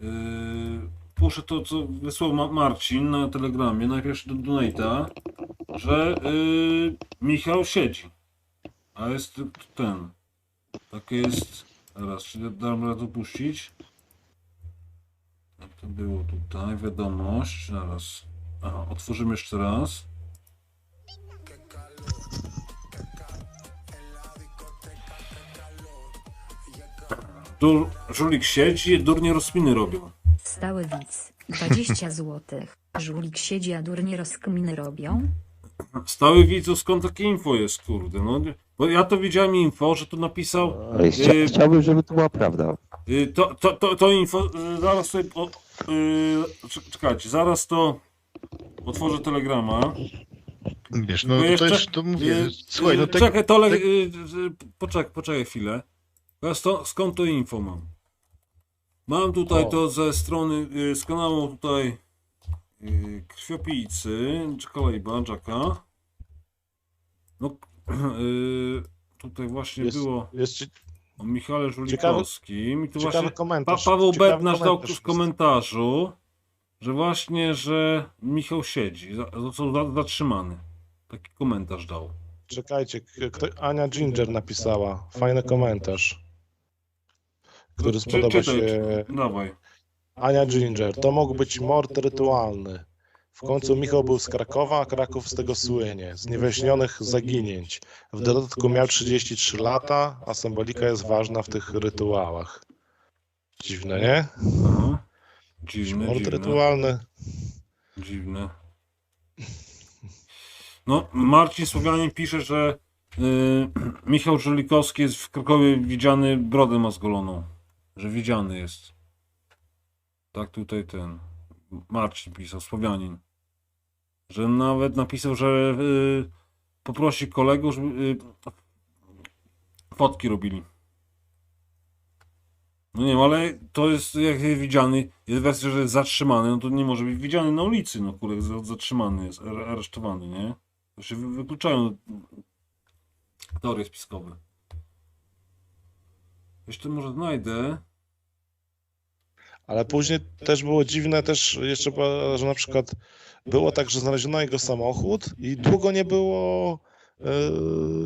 Yy, puszę to, co wysłał Ma- Marcin na telegramie, najpierw do Donata, że yy, Michał siedzi. A jest ten. Takie jest. Teraz, czy dam radę opuścić? Jak to było tutaj? Wiadomość. Zaraz. Aha, otworzymy jeszcze raz. Dur, żulik siedzi, durnie rozpiny robią. Stały widz. 20 złotych. Żulik siedzi, a durnie rozkminy robią. Stały widzu, skąd takie info jest, kurde, no. Bo ja to widziałem info, że tu napisał, Ale chcia, Yy, chciałbym, żeby to była prawda. y, to, to, to, to info, y, zaraz sobie, o, y, czek- czekajcie, zaraz to otworzę telegrama. Wiesz, no to jeszcze- jest, to mówię, Y, słuchaj, no y, tak, Czekaj, to le, tak- y, y, poczekaj, poczekaj chwilę. Skąd to info mam? Mam tutaj O. to ze strony, y, z kanału tutaj y, krwiopijcy, czy kolejba, Jacka. No, y, tutaj właśnie Jest- było Jest ci- o Michale Żulikowskim i tu ciekawy właśnie pa, komentarz. Paweł ciekawy Bednarz dał komentarz w komentarzu, że właśnie, że Michał siedzi, za- został za- zatrzymany. Taki komentarz dał. Czekajcie, k- kto, Ania Ginger napisała. Fajny komentarz. Który Czy- spodoba czytaj, się. Dawaj. Ania Ginger. To mógł być mord rytualny. W końcu Michał był z Krakowa, a Kraków z tego słynie. Z niewyjaśnionych zaginięć. W dodatku miał 33 lata, a symbolika jest ważna w tych rytuałach. Dziwne, nie? Aha. Dziwne, Mord dziwne, rytualny. dziwne. No, Marcin Słowianin pisze, że y, Michał Żulikowski jest w Krakowie widziany, brodę ma zgoloną. Że widziany jest. Tak tutaj ten Marcin pisał, Słowianin. Że nawet napisał, że y, poprosi kolegów, żeby y, fotki robili. No nie wiem, ale to jest jak jest widziany, jest wersja, że jest zatrzymany, no to nie może być widziany na ulicy, no kurde, za- zatrzymany jest, ar- aresztowany, nie? To się wy- wykluczają teorie spiskowe. Jeszcze może znajdę. Ale później też było dziwne też jeszcze, że na przykład było tak, że znaleziono jego samochód i długo nie było e,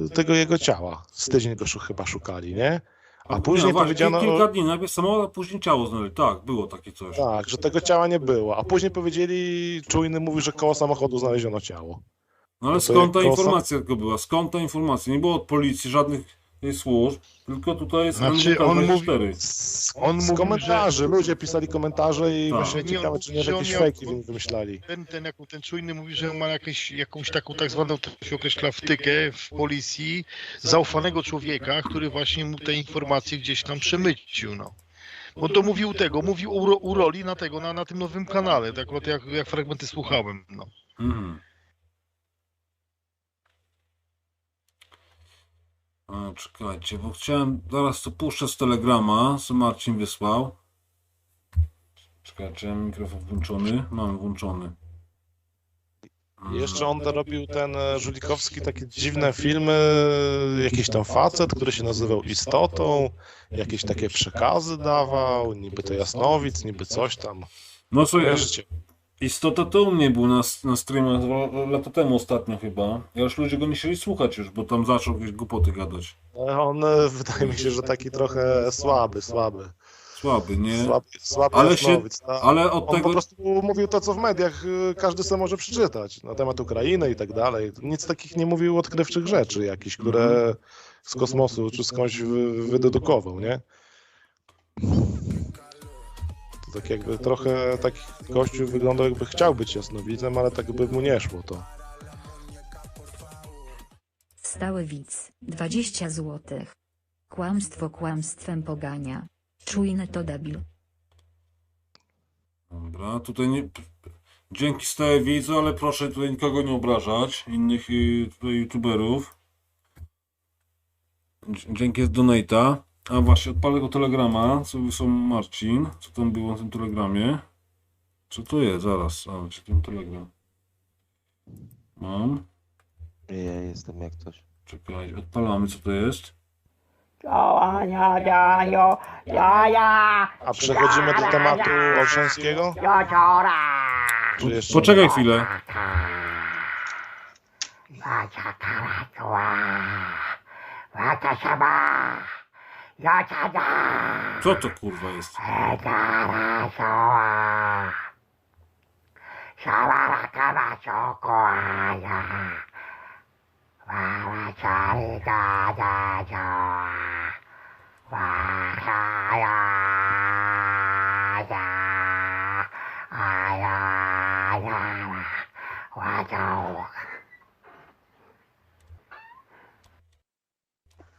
tego jego ciała. Z tydzień go chyba szukali, nie? A później no, powiedziano, kil- kilka dni, najpierw samochód, a później ciało znaleźli. Tak, było takie coś. tak, że tego ciała nie było. A później powiedzieli, czujny mówi, że koło samochodu znaleziono ciało. No ale to skąd ta informacja tylko była? Skąd ta informacja? Nie było od policji żadnych służb, tylko tutaj jest Znaczy, on mówi- 24. Z, On z komentarzy, ludzie pisali komentarze i Tak. właśnie Nie, ciekawe, czy nie że jakieś fejki wy- wymyślali. ten, ten, jak ten czujny mówi, że ma jakieś, jakąś taką tak zwaną, to się określa wtykę w policji, zaufanego człowieka, który właśnie mu te informacje gdzieś tam przemycił, no. Bo to mówił tego, mówił u, u roli na tego, na, na tym nowym kanale, tak akurat jak, jak fragmenty słuchałem, no. Mhm. A, czekajcie, bo chciałem, zaraz to puszczę z telegrama, co Marcin wysłał. Czekajcie, mikrofon włączony? Mam włączony. Jeszcze on robił ten e, Żulikowski takie dziwne filmy, jakiś tam facet, który się nazywał Istotą, jakieś takie przekazy dawał, niby to jasnowic, niby coś tam. No co, ja? Istota to u mnie był na, na streamach lata temu ostatnio chyba. Ja już ludzie go nie chcieli słuchać już, bo tam zaczął jakieś głupoty gadać. On e, wydaje mi się, że taki trochę słaby, słaby. Słaby, nie? Słaby, słaby Ale się- ta- Ale od On po tego... prostu mówił to, co w mediach y, każdy sobie może przeczytać na temat Ukrainy i tak dalej. Nic takich nie mówił odkrywczych rzeczy jakichś, które z kosmosu czy skądś wy, wydedukował, nie? Tak jakby trochę taki gościu wyglądał jakby chciał być jasnowidzem, ale tak by mu nie szło to. Stały widz. 20 złotych. Kłamstwo kłamstwem pogania. Czujny to debil. Dobra, tutaj nie... Dzięki stałe widzu, ale proszę tutaj nikogo nie obrażać, innych y, tutaj youtuberów. Dzięki jest donata. A właśnie, odpalę tego telegrama, co wysłał Marcin. Co tam było na tym telegramie? Co to jest? Zaraz, a, czy ten telegram? Mam. Ja jestem jak coś. Czekaj, odpalamy, co to jest. działania, działają, jaja. A przechodzimy do tematu Olszańskiego? Jociora. Czy jeszcze Poczekaj chwilę. Wacia karacua. Wacia siaba. Co to kurwa jest?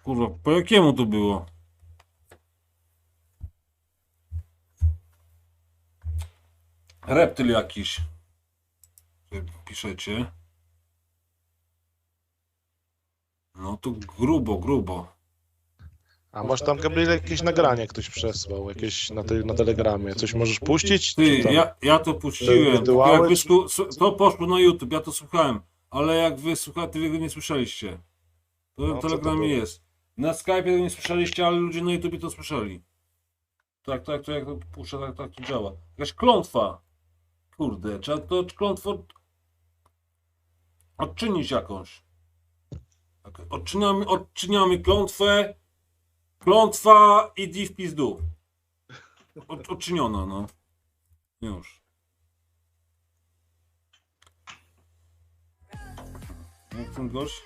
Kurwa, po jakiemu to było? Reptyl jakiś. Piszecie. No to grubo, grubo. A masz tam, Gabriel, jakieś nagranie ktoś przesłał, jakieś na, te, na telegramie. Coś możesz puścić? Ty, ja, ja to puściłem. Jak to poszło na YouTube, ja to słuchałem. Ale jak wy słuchacie, wy go nie słyszeliście. To No, w to telegramie było? jest. Na Skype tego nie słyszeliście, ale ludzie na YouTube to słyszeli. Tak, tak, to jak to puszcza, tak, tak to działa. Jakaś klątwa. Kurde, trzeba to klątwo odczynić jakąś. Tak, Odczyniamy, odczyniamy klątwę. Klątwa i di w pizdu. Od, odczyniona, no. Już. Jak ten gość?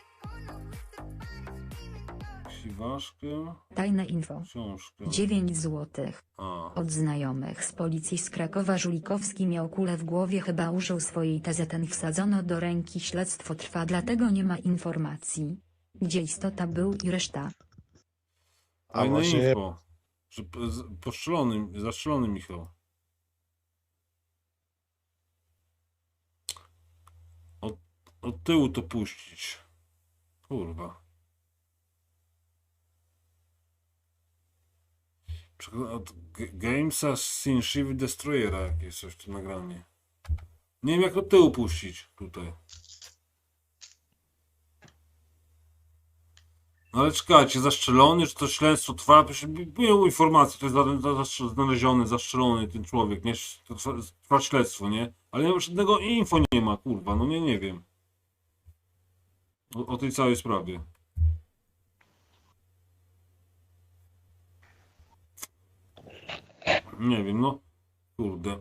Siwaszkę, Tajne info. książkę. 9 złotych. A, Od znajomych z policji z Krakowa Żulikowski miał kulę w głowie chyba użył swojej TZN wsadzono do ręki śledztwo trwa dlatego nie ma informacji. Gdzie istota był i reszta. A właśnie info. Że postrzelony, zastrzelony Michał. Od, od tyłu to puścić. Kurwa. Od Gamesa Sin Shiv Destroyera jakieś coś tu nagranie. Nie wiem jak od tyłu puścić tutaj. No ale czekajcie, zastrzelony, czy to śledztwo trwa? Były informacje, to jest znaleziony, zastrzelony ten człowiek, nie? To trwa, śledztwo, nie? Ale nie żadnego info nie ma, kurwa, no nie, nie wiem. O, o tej całej sprawie. Nie wiem, no. Kurde.